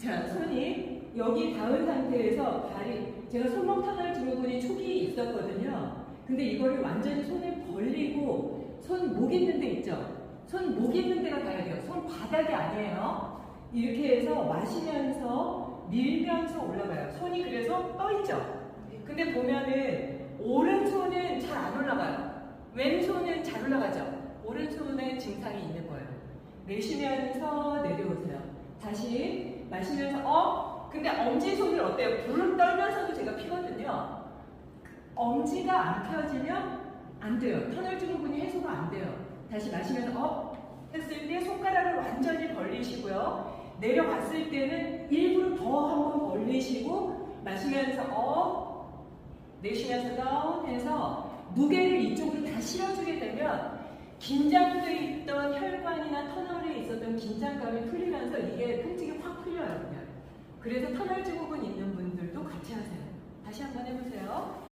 자, 손이 여기 닿은 상태에서 발이 제가 손목 터널 증후군이 초기에 있었거든요. 근데 이거를 완전히 손을 벌리고 손 목 있는 데 있죠? 손 목 있는 데가 가야 돼요. 손 바닥이 아니에요. 이렇게 해서 마시면서 밀면서 올라가요. 손이 그래서 떠 있죠? 근데 보면은 오른손은 잘 안 올라가요. 왼손은 잘 올라가죠? 오른손에 증상이 있는 거예요. 내쉬면서 내려오세요. 다시 마시면서 어? 근데 엄지손을 어때요? 불을 떨면서도 제가 피거든요. 엄지가 안 펴지면 안 돼요. 터널 증후군이 해소가 안 돼요. 다시 마시면서 어? 했을 때 손가락을 완전히 벌리시고요. 내려갔을 때는 일부러 더 한번 벌리시고 마시면서 어? 내쉬면서 다운 해서 무게를 이쪽으로 다 실어주게 되면 긴장돼 있던 혈관이나 터널에 있었던 긴장감이 풀리면서 이게 그래서 터널 증후군 있는 분들도 같이 하세요. 다시 한번 해보세요.